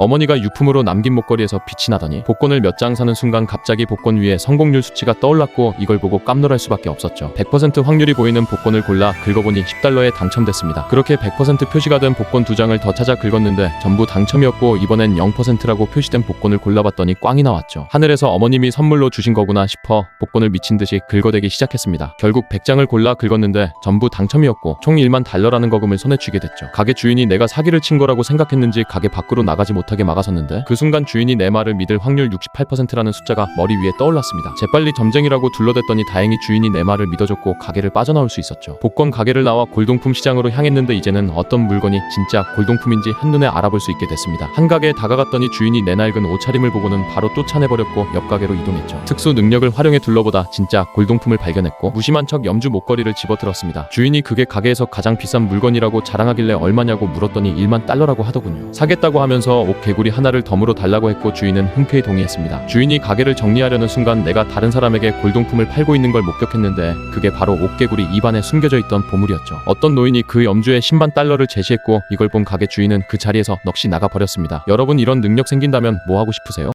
어머니가 유품으로 남긴 목걸이에서 빛이 나더니 복권을 몇 장 사는 순간 갑자기 복권 위에 성공률 수치가 떠올랐고 이걸 보고 깜놀할 수밖에 없었죠. 100% 확률이 보이는 복권을 골라 긁어보니 10달러에 당첨됐습니다. 그렇게 100% 표시가 된 복권 두 장을 더 찾아 긁었는데 전부 당첨이었고 이번엔 0%라고 표시된 복권을 골라봤더니 꽝이 나왔죠. 하늘에서 어머님이 선물로 주신 거구나 싶어 복권을 미친 듯이 긁어대기 시작했습니다. 결국 100장을 골라 긁었는데 전부 당첨이었고 총 1만 달러라는 거금을 손에 쥐게 됐죠. 가게 주인이 내가 사기를 친 거라고 생각했는지 가게 밖으로 나가지 못 하게 막아섰는데 그 순간 주인이 내 말을 믿을 확률 68%라는 숫자가 머리 위에 떠올랐습니다. 재빨리 점쟁이라고 둘러댔더니 다행히 주인이 내 말을 믿어줬고 가게를 빠져나올 수 있었죠. 복권 가게를 나와 골동품 시장으로 향했는데 이제는 어떤 물건이 진짜 골동품인지 한눈에 알아볼 수 있게 됐습니다. 한 가게에 다가갔더니 주인이 내 낡은 옷차림을 보고는 바로 쫓아내버렸고 옆 가게로 이동했죠. 특수 능력을 활용해 둘러보다 진짜 골동품을 발견했고 무심한 척 염주 목걸이를 집어들었습니다. 주인이 그게 가게에서 가장 비싼 물건이라고 자랑하길래 얼마냐고 물었더니 1만 달러라고 하더군요. 사겠다고 하면서 옷 개구리 하나를 덤으로 달라고 했고 주인은 흔쾌히 동의했습니다. 주인이 가게를 정리하려는 순간 내가 다른 사람에게 골동품을 팔고 있는 걸 목격했는데 그게 바로 옷 개구리 입안에 숨겨져 있던 보물이었죠. 어떤 노인이 그 염주에 10만 달러를 제시했고 이걸 본 가게 주인은 그 자리에서 넋이 나가 버렸습니다. 여러분 이런 능력 생긴다면 뭐 하고 싶으세요?